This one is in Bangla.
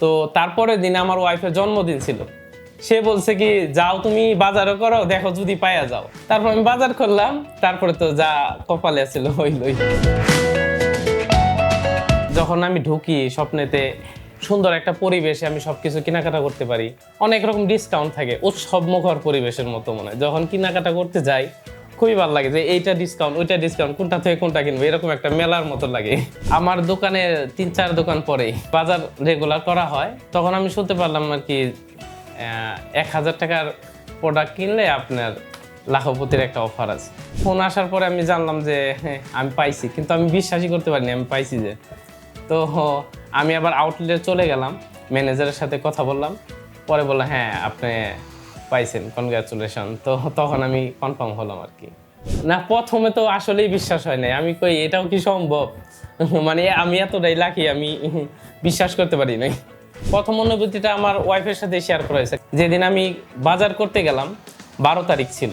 তো তারপরের দিনে আমার ওয়াইফের জন্মদিন ছিল। সে বলছে কি, যাও তুমি বাজারও করো, দেখো যদি পাইয়া যাও। তারপর আমি বাজার করলাম, তারপরে তো যা কপালে ছিল হইলই যখন আমি ঢুকি স্বপ্নেতে, সুন্দর একটা পরিবেশে আমি সবকিছু কেনাকাটা করতে পারি। অনেক রকম ডিসকাউন্ট থাকে উৎসব মুখর পরিবেশের মতো মনে হয়। যখন কেনাকাটা করতে যাই খুবই ভালো লাগে যে এইটা ডিসকাউন্ট ওইটা ডিসকাউন্ট কোনটা থেকে কোনটা কিনবো এরকম একটা মেলার মতো লাগে। আমার দোকানে তিন চার দোকান পরে বাজার রেগুলার করা হয় তখন আমি শুনতে পারলাম আর কি এক হাজার টাকার প্রোডাক্ট কিনলে আপনার লাখপতির একটা অফার আছে। ফোন আসার পরে আমি জানলাম যে হ্যাঁ, আমি পাইছি কিন্তু আমি বিশ্বাসই করতে পারিনি আমি পাইছি যে। তো আমি আবার আউটলেটে চলে গেলাম ম্যানেজারের সাথে কথা বললাম পরে বললাম হ্যাঁ আপনি পাইছেন কনগ্রাচুলেশন তো তখন আমি কনফার্ম হলাম আর কি। না, প্রথমে তো আসলেই বিশ্বাস হয় নাই। আমি কই, এটাও কি সম্ভব? মানে আমি এতটাই লাকি আমি বিশ্বাস করতে পারি নাই। প্রথম অনুভূতিটা আমার ওয়াইফের সাথে শেয়ার করা হয়েছে। যেদিন আমি বাজার করতে গেলাম, বারো তারিখ ছিল।